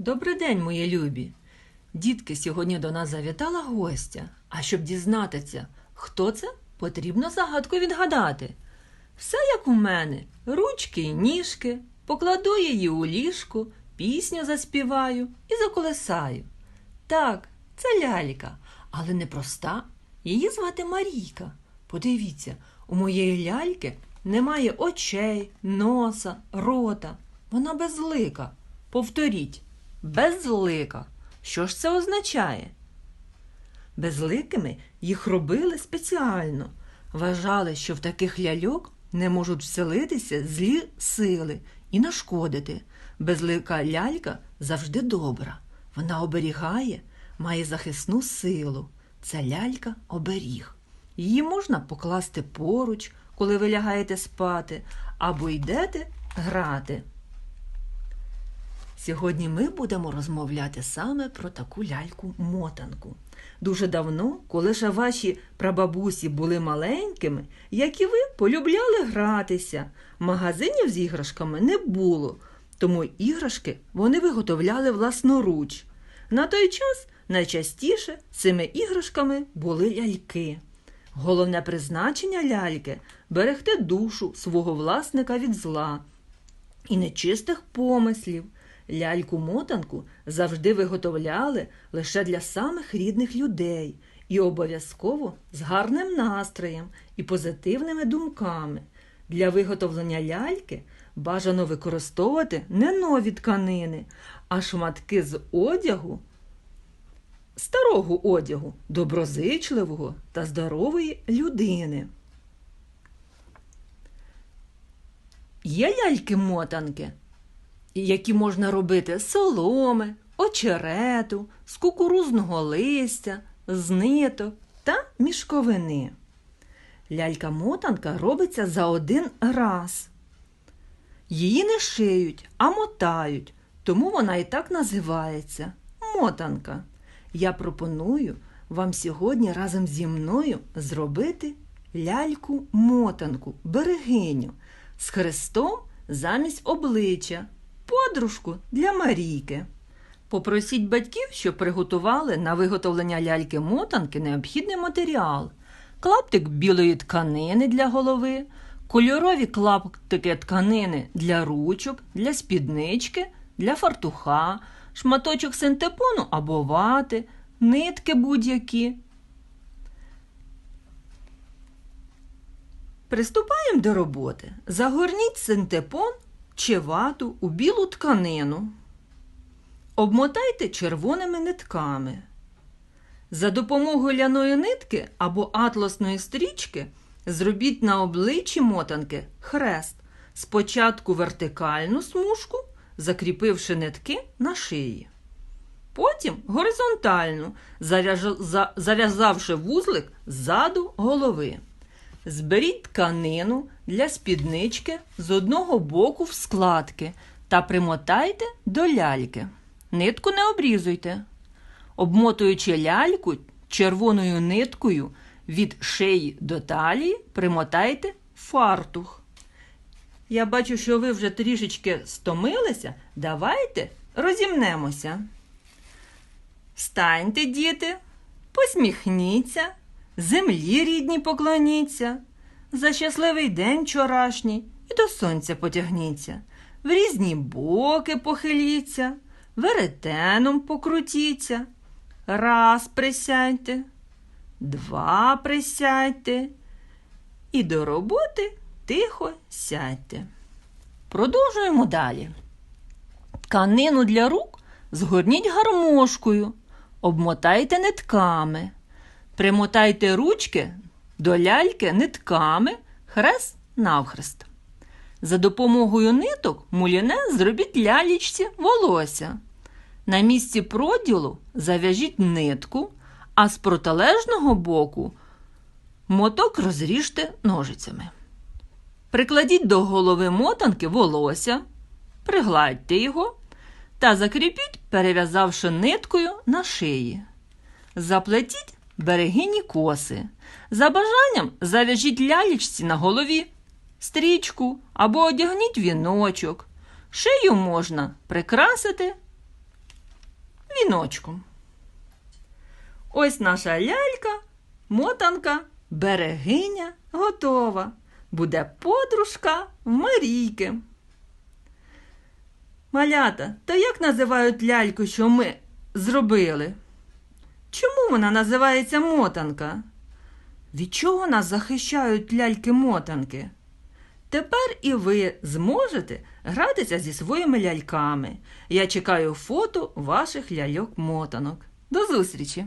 Добрий день, мої любі. Дітки, сьогодні до нас завітала гостя. А щоб дізнатися, хто це, потрібно загадку відгадати. Все як у мене, ручки й ніжки, покладу її у ліжку, пісню заспіваю і заколесаю. Так, це лялька, але не проста. Її звати Марійка. Подивіться, у моєї ляльки немає очей, носа, рота. Вона безлика. Повторіть, безлика. Що ж це означає? Безликими їх робили спеціально. Вважали, що в таких ляльок не можуть вселитися злі сили і нашкодити. Безлика лялька завжди добра. Вона оберігає, має захисну силу. Це лялька оберіг. Її можна покласти поруч, коли ви лягаєте спати, або йдете грати. Сьогодні ми будемо розмовляти саме про таку ляльку-мотанку. Дуже давно, коли ще ваші прабабусі були маленькими, як і ви полюбляли гратися. Магазинів з іграшками не було, тому іграшки вони виготовляли власноруч. На той час найчастіше цими іграшками були ляльки. Головне призначення ляльки берегти душу свого власника від зла і нечистих помислів. Ляльку-мотанку завжди виготовляли лише для самих рідних людей і обов'язково з гарним настроєм і позитивними думками. Для виготовлення ляльки бажано використовувати не нові тканини, а шматки з одягу, старого одягу, доброзичливого та здорової людини. Є ляльки-мотанки, які можна робити з соломи, очерету, з кукурузного листя, з ниток та мішковини. Лялька-мотанка робиться за один раз. Її не шиють, а мотають, тому вона і так називається мотанка. Я пропоную вам сьогодні разом зі мною зробити ляльку-мотанку, берегиню з хрестом замість обличчя, подружку для Марійки. Попросіть батьків, щоб приготували на виготовлення ляльки-мотанки необхідний матеріал. Клаптик білої тканини для голови, кольорові клаптики тканини для ручок, для спіднички, для фартуха, шматочок синтепону або вати, нитки будь-які. Приступаємо до роботи. Загорніть синтепон чи вату у білу тканину. Обмотайте червоними нитками. За допомогою ляної нитки або атласної стрічки зробіть на обличчі мотанки хрест. Спочатку вертикальну смужку, закріпивши нитки на шиї. Потім горизонтальну, зав'язавши вузлик ззаду голови. Зберіть тканину для спіднички з одного боку в складки та примотайте до ляльки. Нитку не обрізуйте. Обмотуючи ляльку червоною ниткою від шиї до талії, примотайте фартух. Я бачу, що ви вже трішечки стомилися. Давайте розімнемося. Встаньте, діти, посміхніться, землі рідні поклоніться, за щасливий день вчорашній і до сонця потягніться, в різні боки похиліться, веретеном покрутіться. Раз присядьте, два присядьте і до роботи тихо сядьте. Продовжуємо далі. Тканину для рук згорніть гармошкою, обмотайте нитками, примотайте ручки до ляльки нитками хрест навхрест. За допомогою ниток муліне зробіть лялічці волосся. На місці проділу зав'яжіть нитку, а з протилежного боку моток розріжте ножицями. Прикладіть до голови мотанки волосся, пригладьте його та закріпіть, перев'язавши ниткою на шиї. Заплетіть берегині коси. За бажанням зав'яжіть лялічці на голові, стрічку або одягніть віночок. Шию можна прикрасити віночком. Ось наша лялька, мотанка, берегиня готова. Буде подружка в Марійки. Малята, то як називають ляльку, що ми зробили? Чому вона називається мотанка? Від чого нас захищають ляльки-мотанки? Тепер і ви зможете гратися зі своїми ляльками. Я чекаю фото ваших ляльок-мотанок. До зустрічі!